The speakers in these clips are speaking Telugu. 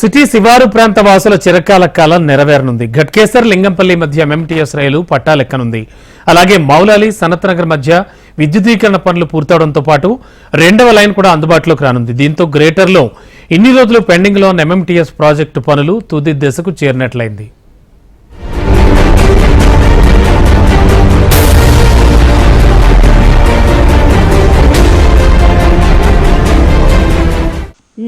సిటీ శివారు ప్రాంత వాసుల చిరకాల కాలం నెరవేరనుంది. ఘట్కేసర్ లింగంపల్లి మధ్య ఎంఎంటీఎస్ రైలు పట్టాలెక్కనుంది అలాగే మౌలాలి సనత్నగర్ మధ్య విద్యుదీకరణ పనులు పూర్తవడంతో పాటు రెండవ లైన్ కూడా అందుబాటులోకి రానుంది. దీంతో గ్రేటర్లో ఇన్ని రోజులు పెండింగ్లో ఉన్న ఎంఎంటీఎస్ ప్రాజెక్టు పనులు తుది దశకు చేరినట్లయింది.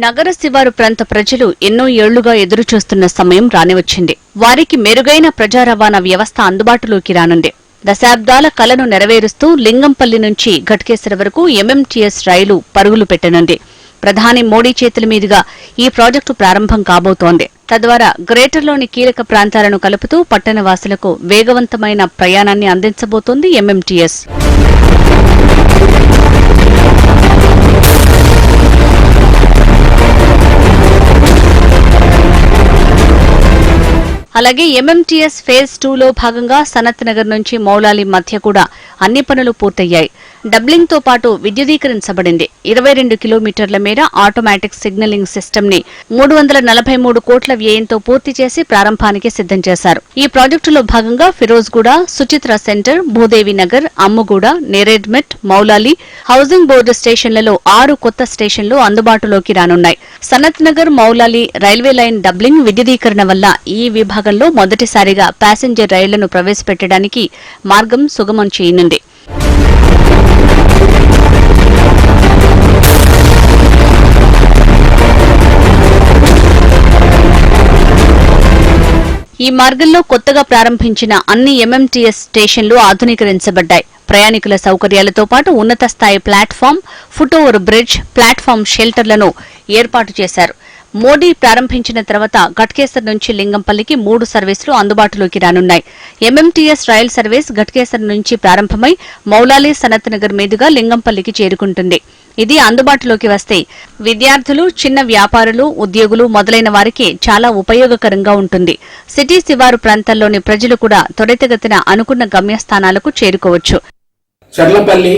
నగర శివారు ప్రాంత ప్రజలు ఎన్నో ఏళ్ళుగా ఎదురుచూస్తున్న సమయం రానివచ్చింది. వారికి మెరుగైన ప్రజా రవాణా వ్యవస్థ అందుబాటులోకి రానుంది. దశాబ్దాల కలను నెరవేరుస్తూ లింగంపల్లి నుంచి ఘట్కేశ్వర వరకు ఎంఎంటీఎస్ రైలు పరుగులు పెట్టనుంది. ప్రధాని మోడీ చేతుల మీదుగా ఈ ప్రాజెక్టు ప్రారంభం కాబోతోంది. తద్వారా గ్రేటర్లోని కీలక ప్రాంతాలను కలుపుతూ పట్టణవాసులకు వేగవంతమైన ప్రయాణాన్ని అందించబోతోంది ఎంఎంటీఎస్. అలాగే ఎంఎంటీఎస్ ఫేజ్ టూలో భాగంగా సనత్ నగర్ నుంచి మౌలాలి మధ్య కూడా అన్ని పనులు పూర్తయ్యాయి. డబ్లింగ్తో పాటు విద్యుదీకరించబడింది. ఇరవై రెండు కిలోమీటర్ల మేర ఆటోమేటిక్ సిగ్నలింగ్ సిస్టమ్ని మూడు వందల నలభై మూడు కోట్ల వ్యయంతో పూర్తి చేసి ప్రారంభానికి సిద్ధం చేశారు. ఈ ప్రాజెక్టులో భాగంగా Firozguda Suchitra centre Bhudevi Nagar Ammuguda Neredmet Moulali housing board స్టేషన్లలో ఆరు కొత్త స్టేషన్లు అందుబాటులోకి రానున్నాయి. Sanath Nagar Moulali railway line doubling విద్యుదీకరణ వల్ల ఈ విభాగంలో మొదటిసారిగా ప్యాసింజర్ రైళ్ళను ప్రవేశపెట్టడానికి మార్గం సుగమం చేయనుంది. ఈ మార్గంలో కొత్తగా ప్రారంభించిన అన్ని ఎంఎంటీఎస్ స్టేషన్లు ఆధునీకరించబడ్డాయి. ప్రయాణికుల సౌకర్యాలతో పాటు ఉన్నత స్థాయి platform foot over bridge platform షెల్టర్లను ఏర్పాటు చేశారు. మోడీ ప్రారంభించిన తర్వాత ఘట్కేసర్ నుంచి లింగంపల్లికి మూడు సర్వీసులు అందుబాటులోకి రానున్నాయి. ఎంఎంటీఎస్ రైల్ సర్వీస్ ఘట్కేసర్ నుంచి ప్రారంభమై మౌలాలి సనత్ నగర్ మీదుగా లింగంపల్లికి చేరుకుంటుంది. ఇది అందుబాటులోకి వస్తే విద్యార్థులు చిన్న వ్యాపారులు ఉద్యోగులు మొదలైన వారికి చాలా ఉపయోగకరంగా ఉంటుంది. సిటీ శివారు ప్రాంతాల్లోని ప్రజలు కూడా త్వరితగతిన అనుకున్న గమ్యస్థానాలకు చేరుకోవచ్చు. చర్లపల్లి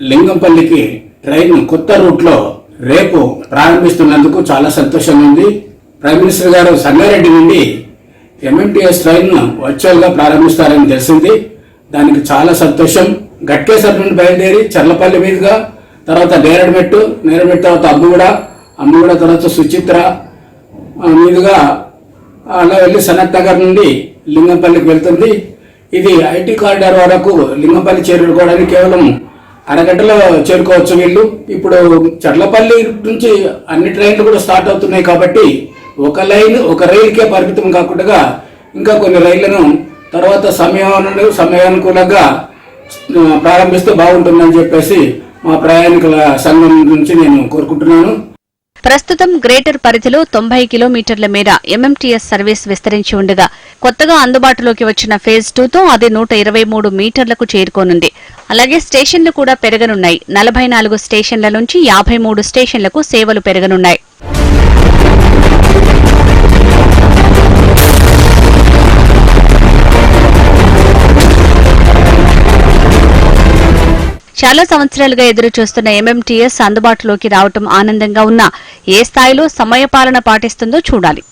లింగంపల్లికి ట్రైన్ కొత్త రూట్లో రేపు ప్రారంభిస్తున్నందుకు చాలా సంతోషంగా ఉంది ప్రైమ్ మినిస్టర్ గారు సంగారెడ్డి నుండి ఎంఎంటీఎస్ ట్రైన్ వర్చువల్గా ప్రారంభిస్తారని తెలిసింది. దానికి చాలా సంతోషం. గట్కేసర్ నుండి బయలుదేరి చర్లపల్లి మీదుగా తర్వాత నేరడమెట్టు నేరడమెట్టు తర్వాత అమ్ముగూడ అమ్ముగూడ తర్వాత సుచిత్ర మీదుగా అలా వెళ్ళి సనత్ నగర్ నుండి లింగంపల్లికి వెళ్తుంది. ఇది ఐటీ కారిడార్ వరకు లింగంపల్లి చేరుకోవడానికి కేవలం అరగంటలో చేరుకోవచ్చు వీళ్ళు. ఇప్పుడు చర్లపల్లి నుంచి అన్ని ట్రైన్లు కూడా స్టార్ట్ అవుతున్నాయి కాబట్టి ఒక లైన్ ఒక రైలుకే పరిమితం కాకుండా ఇంకా కొన్ని రైళ్ళను తర్వాత సమయాను సమయానుకూలంగా ప్రారంభిస్తే బాగుంటుందని చెప్పేసి మా ప్రయాణికుల సంఘం నుంచి నేను కోరుకుంటున్నాను. ప్రస్తుతం గ్రేటర్ పరిధిలో తొంభై కిలోమీటర్ల మేర ఎంఎంటీఎస్ సర్వీస్ విస్తరించి ఉండగా కొత్తగా అందుబాటులోకి వచ్చిన ఫేజ్ టూతో అది నూట ఇరవై మూడు మీటర్లకు చేరుకోనుంది. అలాగే స్టేషన్లు కూడా పెరగనున్నాయి. నలభై నాలుగు స్టేషన్ల నుంచి యాభై మూడు స్టేషన్లకు సేవలు పెరగనున్నాయి. చాలా సంవత్సరాలుగా ఎదురు చూస్తున్న ఎంఎంటీఎస్ అందుబాటులోకి రావటం ఆనందంగా ఉన్నా ఏ స్థాయిలో సమయపాలన పాటిస్తుందో చూడాలి.